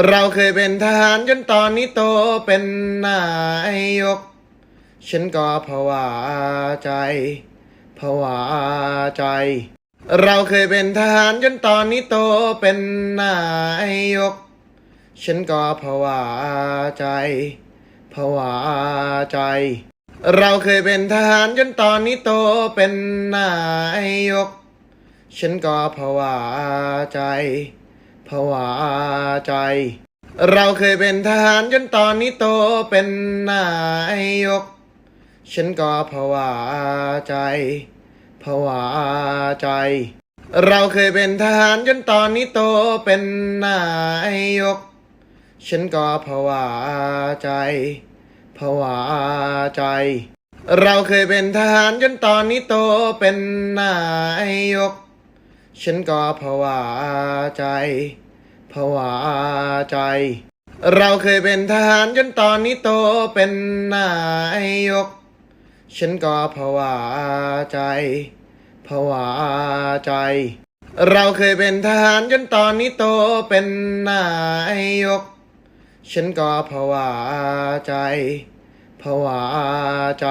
เราเคยเป็นทหารจนตอนนี้โตเป็นนายก ฉันก็ผวาใจผวาใจ เราเคยเป็นทหารจนตอนนี้โตเป็นนายก ฉันก็ผวาใจผวาใจ เราเคยเป็นทหารจนตอนนี้โตเป็นนายก ฉันก็ผวาใจ ผวาใจ เราเคยเป็นทหารจนตอนนี้โตเป็นนายก ฉันก็ผวาใจผวาใจ เราเคยเป็นทหารจนตอนนี้โตเป็นนายก ฉันก็ผวาใจผวาใจ เราเคยเป็นทหารจนตอนนี้โตเป็นนายก ฉันก็ผวาใจผวาใจ เราเคยเป็นทหารจนตอนนี้โตเป็นนายก ฉันก็ผวาใจผวาใจ เราเคยเป็นทหารจนตอนนี้โตเป็นนายก ฉันก็ผวาใจผวาใจ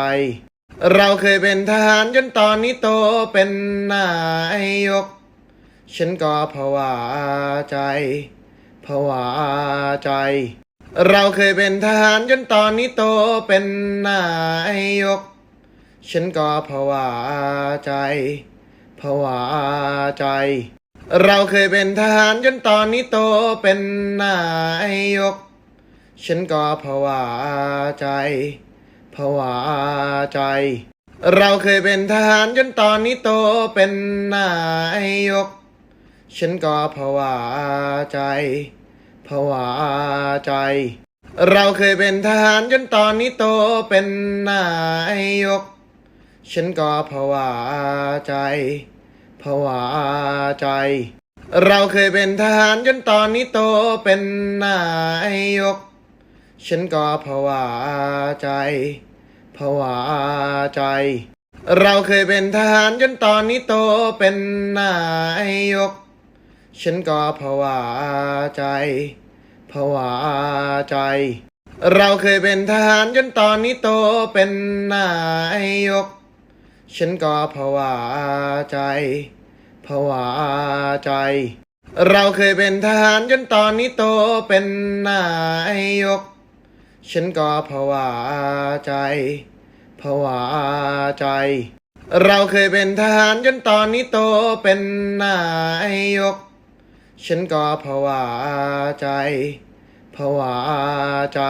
เราเคยเป็นทหารจนตอนนี้โตเป็นนายก ฉันก็ผวาใจผวาใจ เราเคยเป็นทหารจนตอนนี้โตเป็นนายก ฉันก็ผวาใจผวาใจ เราเคยเป็นทหารจนตอนนี้โตเป็นนายก ฉันก็ผวาใจผวาใจ เราเคยเป็นทหารจนตอนนี้โตเป็นนายก ฉันก็ผวาใจผวาใจ เราเคยเป็นทหารจนตอนนี้โตเป็นนายก ฉันก็ผวาใจผวาใจ เราเคยเป็นทหารจนตอนนี้โตเป็นนายก ฉันก็ผวาใจผวาใจ เราเคยเป็นทหารจนตอนนี้โตเป็นนายก ฉันก็ผวาใจผวาใจ เราเคยเป็นทหารจนตอนนี้โตเป็นนายก ฉันก็ผวาใจผวาใจ เราเคยเป็นทหารจนตอนนี้โตเป็นนายก ฉันก็ผวาใจผวาใจ เราเคยเป็นทหารจนตอนนี้โตเป็นนายก ฉันก็ผวาใจผวาใจ